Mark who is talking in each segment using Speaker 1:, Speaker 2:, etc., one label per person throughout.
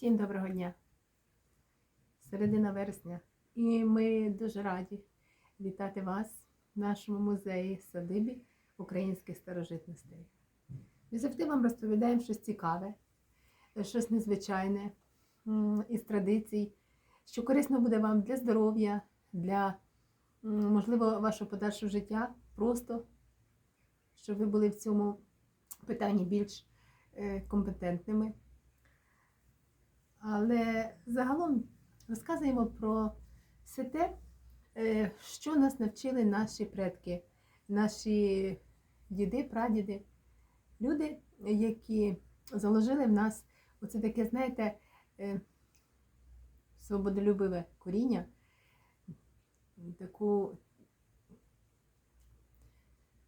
Speaker 1: Всім доброго дня! Середина вересня. І ми дуже раді вітати вас в нашому музеї садибі українських старожитностей. Ми завжди вам розповідаємо щось цікаве, щось незвичайне із традицій, що корисно буде вам для здоров'я, для, можливо, вашого подальшого життя, просто щоб ви були в цьому питанні більш е, компетентними. Але загалом розказуємо про все те, е, що нас навчили наші предки, наші діди, прадіди, люди, які заложили в нас оце таке, знаєте, е, свободолюбиве коріння, таку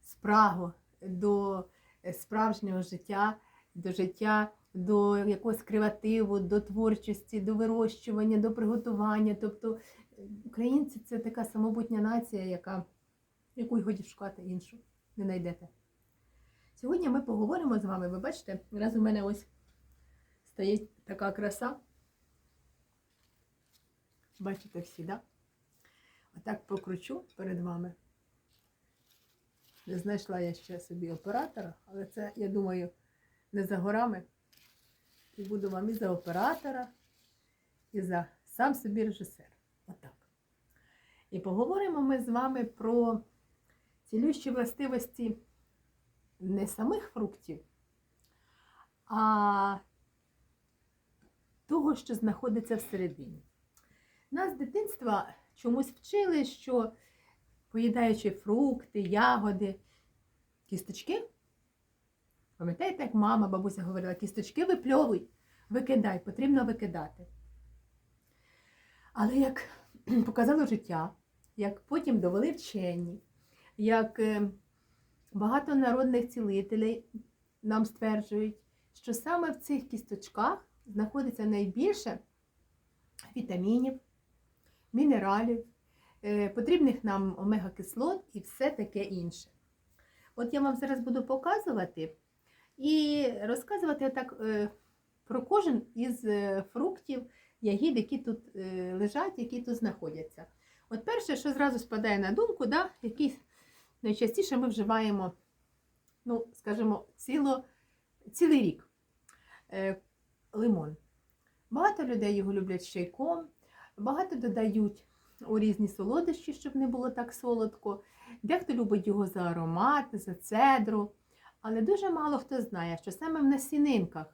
Speaker 1: спрагу до справжнього життя, до життя до якогось креативу, до творчості, до вирощування, до приготування. Тобто е, українці це така самобутня нація, яка, яку й годі шукати іншу, не знайдете. Сьогодні ми поговоримо з вами. Ви бачите, раз у мене ось стоїть така краса. Бачите всі? Да? Отак покручу перед вами. Не знайшла я ще собі оператора, але це, я думаю, не за горами. І буду вам і за оператора, і за сам собі режисер. Отак. І поговоримо ми з вами про цілющі властивості не самих фруктів, а того, що знаходиться всередині. Нас з дитинства чомусь вчили, що поїдаючи фрукти, ягоди, кісточки. Пам'ятаєте, як мама, бабуся говорила, кісточки випльовуй, викидай, потрібно викидати. Але як показало життя, як потім довели вчені, як е, багато народних цілителей нам стверджують, що саме в цих кісточках знаходиться найбільше вітамінів, мінералів, е, потрібних нам омега-кислот і все таке інше. От я вам зараз буду показувати. І розказувати так е, про кожен із е, фруктів, ягід, які тут е, лежать, які тут знаходяться. От перше, що зразу спадає на думку, да, які найчастіше ми вживаємо, ну, скажімо, ціло, цілий рік. Лимон. Багато людей його люблять чайком, багато додають у різні солодощі, щоб не було так солодко. Дехто любить його за аромат, за цедру. Але дуже мало хто знає, що саме в насінинках